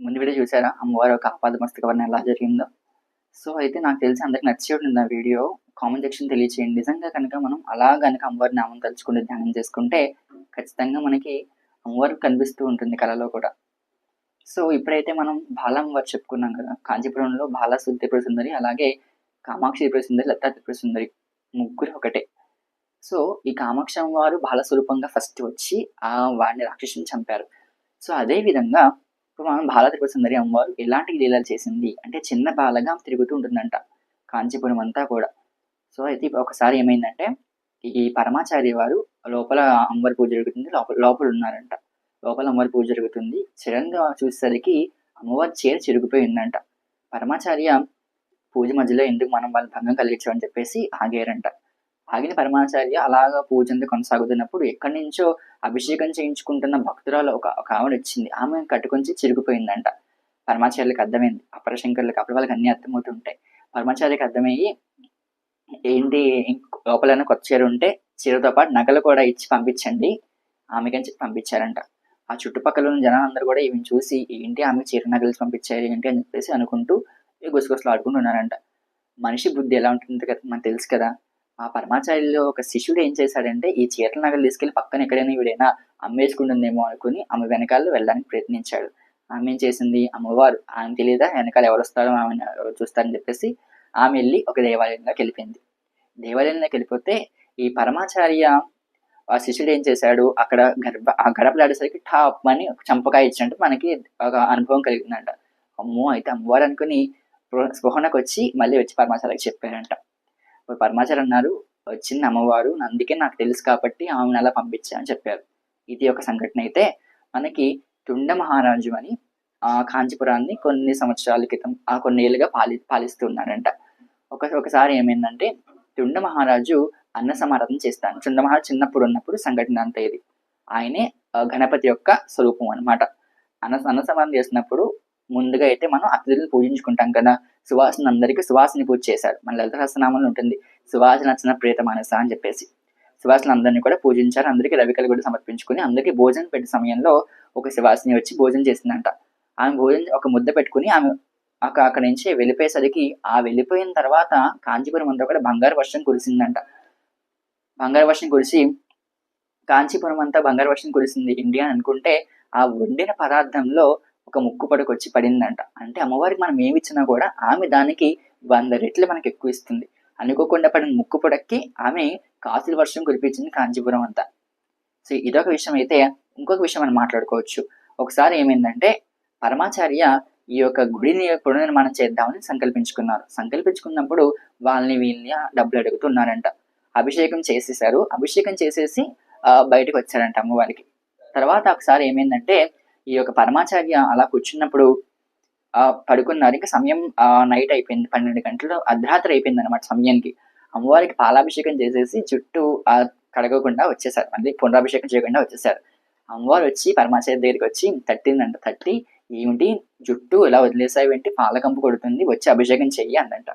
ముందు వీడియో చూసారా? అమ్మవారు ఒక ఆపాద మస్తక వర్ణం ఎలా జరిగిందో. సో అయితే నాకు తెలిసి అందరికి నచ్చి ఉంటుంది ఆ వీడియో? కామెంట్ సెక్షన్ తెలియచేయండి. నిజంగా కనుక మనం అలా కనుక అమ్మవారి నామం తలుచుకుంటే ధ్యానం చేసుకుంటే ఖచ్చితంగా మనకి అమ్మవారు కనిపిస్తూ ఉంటుంది కళలో కూడా. సో ఇప్పుడైతే మనం బాల అమ్మవారు చెప్పుకున్నాం కదా. కాంచీపురంలో బాల త్రిపుర సుందరి అలాగే కామాక్షి త్రిపుర సుందరి లతా త్రిపుర సుందరి ముగ్గురు ఒకటే. సో ఈ కామాక్షి అమ్మవారు బాల స్వరూపంగా ఫస్ట్ వచ్చి ఆ వాడిని రాక్షసుని చంపారు. సో అదే విధంగా ఇప్పుడు మనం బాల త్రిపుర సుందరి అమ్మవారు ఎలాంటి లీలలు చేసింది? అంటే చిన్న బాలగా తిరుగుతూ ఉంటుందంట కాంచీపురం అంతా కూడా. సో అయితే ఒకసారి ఏమైందంటే ఈ పరమాచార్య వారు లోపల అమ్మవారి పూజ జరుగుతుంది లోపల లోపల ఉన్నారంట. లోపల అమ్మవారి పూజ జరుగుతుంది. చిరంగా చూసేసరికి అమ్మవారి చీర చిరిగిపోయిందంట పరమాచార్య పూజ మధ్యలో ఎందుకు మనం వాళ్ళ భంగం కలిగించామని చెప్పేసి ఆగారంట. ఆగిన పరమాచార్య అలాగా పూజ కొనసాగుతున్నప్పుడు ఎక్కడి నుంచో అభిషేకం చేయించుకుంటున్న భక్తురాలు ఒక ఒక ఆవిడ వచ్చింది. ఆమె కట్టుకొని చిరిగిపోయిందంట. పరమాచార్యులకు అర్థమైంది. అపరశంకర్లకు అప్పుడు వాళ్ళకి అన్ని అర్థమవుతుంటాయి. పరమాచార్యకి అర్థమయ్యి ఏంటి? లోపలైనా కొత్త చీర ఉంటే చీరతో పాటు నగలు కూడా ఇచ్చి పంపించండి. ఆమెకని చెప్పి పంపించారంట. ఆ చుట్టుపక్కల ఉన్న జనాలు అందరూ కూడా ఈమెను చూసి ఏంటి ఆమె చీర నగలు పంపించారు? ఏంటి? అని చెప్పేసి అనుకుంటూ గుసగుసలు ఆడుకుంటూ ఉన్నారంట. మనిషి బుద్ధి ఎలా ఉంటుంది కదా మనకు తెలుసు కదా. ఆ పరమాచార్యులు ఒక శిష్యుడు ఏం చేశాడంటే ఈ చీరల నగలు తీసుకెళ్ళి పక్కన ఎక్కడైనా వీడైనా అమ్మేసుకుంటుందేమో అనుకుని ఆమె వెనకాల వెళ్ళడానికి ప్రయత్నించాడు. ఆమె ఏం చేసింది? అమ్మవారు ఆమె తెలియదా వెనకాల ఎవరు వస్తారో ఆమె చూస్తారని చెప్పేసి ఆమె వెళ్ళి ఒక దేవాలయంలోకి వెళ్ళిపోయింది. దేవాలయంలోకి వెళ్ళిపోతే ఈ పరమాచార్య ఆ శిష్యుడు ఏం చేశాడు? అక్కడ గర్భ ఆ గడప ఆడేసరికి టాప్ అని చంపకాయ ఇచ్చినట్టు మనకి ఒక అనుభవం కలిగిందంట. అమ్మో అయితే అమ్మవారు అనుకుని స్పృహణకు వచ్చి మళ్ళీ వచ్చి పరమాచార్యకి చెప్పారంట. పరమాచార్య అన్నారు వచ్చింది అమ్మవారు అందుకే నాకు తెలుసు కాబట్టి ఆమెను అలా పంపించామని చెప్పారు. ఇది ఒక సంఘటన అయితే మనకి తుండ మహారాజు అని ఆ కాంచీపురాన్ని కొన్ని సంవత్సరాల క్రితం ఆ కొన్ని ఏళ్ళుగా పాలి పాలిస్తున్నాడంట ఒక ఒకసారి ఏమైందంటే తుండ మహారాజు అన్న సమారాధన చేస్తాను తుండ మహారాజు చిన్నప్పుడు ఉన్నప్పుడు సంఘటన అంత ఇది. ఆయనే గణపతి యొక్క స్వరూపం అన్నమాట. అన్న అన్న సమారం చేసినప్పుడు ముందుగా అయితే మనం అతిథులను పూజించుకుంటాం కదా. సువాసన అందరికీ సువాసన పూజ చేశారు. మన లలిత సహస్రనామంలో ఉంటుంది. సువాసన నచ్చిన ప్రేత మనస అని చెప్పేసి. సువాసన అందరినీ కూడా పూజించారు. అందరికీ రవికలు కూడా సమర్పించుకుని అందరికీ భోజనం పెట్టే సమయంలో ఒక సువాసిని వచ్చి భోజనం చేసిందంట. ఆమె భోజనం ఒక ముద్ద పెట్టుకుని ఆమె అక్కడ అక్కడి నుంచి వెళ్ళిపోయేసరికి ఆ వెళ్ళిపోయిన తర్వాత కాంచీపురం అంతా కూడా బంగారు వర్షం కురిసిందంట. బంగారు వర్షం కురిసి కాంచీపురం అంతా బంగారు వర్షం కురిసింది. ఇండియా అని అనుకుంటే ఆ వండిన పదార్థంలో ఒక ముక్కు పడకు పడిందంట. అంటే అమ్మవారికి మనం ఏమి ఇచ్చినా కూడా ఆమె దానికి వంద రెట్లు మనకి ఎక్కువ ఇస్తుంది. అనుకోకుండా పడిన ముక్కు పొడక్కి ఆమె కాసుల వర్షం కురిపించింది కాంచీపురం అంతా. సో ఇదొక విషయం అయితే ఇంకొక విషయం మనం మాట్లాడుకోవచ్చు. ఒకసారి ఏమైందంటే పరమాచార్య ఈ యొక్క గుడిని పునర్నిర్మాణం చేద్దామని సంకల్పించుకున్నారు. సంకల్పించుకున్నప్పుడు వాళ్ళని వీళ్ళని డబ్బులు అడుగుతున్నారంట. అభిషేకం చేసేసారు అభిషేకం చేసేసి బయటకు వచ్చారంట అమ్మవారికి. తర్వాత ఒకసారి ఏమైందంటే ఈ యొక్క పరమాచార్య అలా కూర్చున్నప్పుడు పడుకున్నారు. ఇంకా సమయం నైట్ అయిపోయింది. పన్నెండు గంటలు అర్ధరాత్రి అయిపోయింది అనమాట సమయానికి. అమ్మవారికి పాలాభిషేకం చేసేసి చుట్టూ ఆ కడగకుండా వచ్చేసారు. మళ్ళీ పునరాభిషేకం చేయకుండా వచ్చేసారు. అమ్మవారు వచ్చి పరమాచార్య దగ్గరికి వచ్చి తట్టిందంట. తట్టి ఏమిటి? జుట్టు ఇలా వదిలేసావు ఏంటి? పాలకంపు కొడుతుంది. వచ్చి అభిషేకం చెయ్యి అందంట.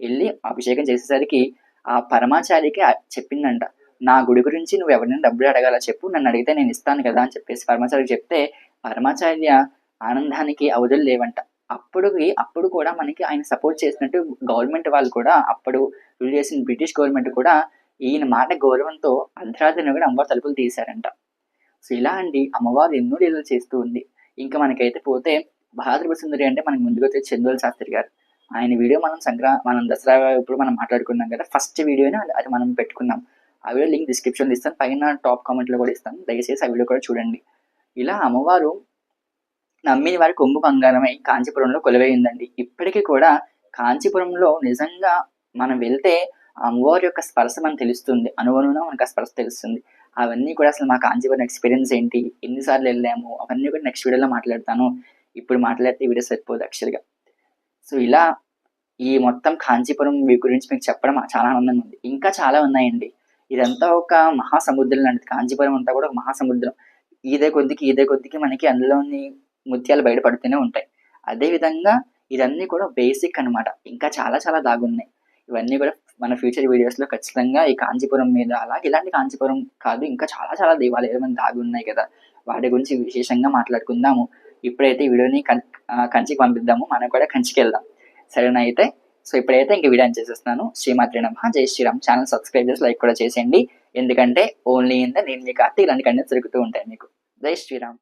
వెళ్ళి అభిషేకం చేసేసరికి ఆ పరమాచార్యకి చెప్పిందంట. నా గుడి గురించి నువ్వు ఎవరినైనా డబ్బులు అడగాల చెప్పు. నన్ను అడిగితే నేను ఇస్తాను కదా అని చెప్పేసి పరమాచార్యకి చెప్తే పరమాచార్య ఆనందానికి అవధులు లేవంట. అప్పుడు అప్పుడు కూడా మనకి ఆయన సపోర్ట్ చేసినట్టు గవర్నమెంట్ వాళ్ళు కూడా అప్పుడు రూల్ చేసిన బ్రిటిష్ గవర్నమెంట్ కూడా ఈయన మాట గౌరవంతో అర్ధరాత్రిని కూడా అమ్మవారు తలుపులు తీశారంట. సో ఇలా అండి అమ్మవారు ఎన్నో లీలలు చేస్తూ ఉంది. ఇంకా మనకైతే పోతే భారత సుందరి అంటే మనకు ముందుగా వచ్చే చందోల్ శాస్త్రి గారు. ఆయన వీడియో మనం సంక్రా మనం దసరా ఇప్పుడు మనం మాట్లాడుకున్నాం కదా ఫస్ట్ వీడియోనే అది- అది మనం పెట్టుకున్నాం. ఆ వీడియో లింక్ డిస్క్రిప్షన్లో ఇస్తాను. పైన టాప్ కామెంట్లో కూడా ఇస్తాను. దయచేసి ఆ వీడియో కూడా చూడండి. ఇలా అమ్మవారు నమ్మిన వారి కొంగు బంగారమై కాంచీపురంలో కొలువైందండి. ఇప్పటికీ కూడా కాంచీపురంలో నిజంగా మనం వెళ్తే అమ్మవారి యొక్క స్పర్శ మనకు తెలుస్తుంది. అనుగుణంగా మనకు ఆ స్పర్శ తెలుస్తుంది. అవన్నీ కూడా అసలు మా కాంచీపురం ఎక్స్పీరియన్స్ ఏంటి? ఎన్నిసార్లు వెళ్ళాము? అవన్నీ కూడా నెక్స్ట్ వీడియోలో మాట్లాడతాను. ఇప్పుడు మాట్లాడితే వీడియో సరిపోదు యాక్చువల్గా. సో ఇలా ఈ మొత్తం కాంచీపురం మీ గురించి మీకు చెప్పడం చాలా ఆనందంగా ఉంది. ఇంకా చాలా ఉన్నాయండి. ఇదంతా ఒక మహాసముద్రం లాంటిది. కాంచీపురం అంతా కూడా ఒక మహాసముద్రం. ఈదే కొద్దికి ఈదే కొద్దికి మనకి అందులోని ముత్యాలు బయటపడుతూనే ఉంటాయి. అదేవిధంగా ఇదన్నీ కూడా బేసిక్ అనమాట ఇంకా చాలా చాలా దాగున్నాయి. ఇవన్నీ కూడా మన ఫ్యూచర్ వీడియోస్లో ఖచ్చితంగా ఈ కాంచీపురం మీద అలాగే ఇలాంటి కాంచీపురం కాదు ఇంకా చాలా చాలా దేవాలయాలు మన దాగి ఉన్నాయి కదా. వాటి గురించి విశేషంగా మాట్లాడుకుందాము. ఇప్పుడైతే ఈ వీడియోని కంచికి పంపిద్దాము. మనం కూడా కంచికి వెళ్దాం. సరేనా అయితే? సో ఇప్పుడైతే ఇంక వీడియో చేసేస్తున్నాను. శ్రీమాత్రి నమ. జై శ్రీరామ్. ఛానల్ సబ్స్క్రైబ్ చేసి లైక్ కూడా చేసేయండి. ఎందుకంటే ఓన్లీ ఇన్ ద నీలి కార్తీక్ ఇలాంటి జరుగుతూ దొరుకుతూ ఉంటాయి మీకు. జై శ్రీరామ్.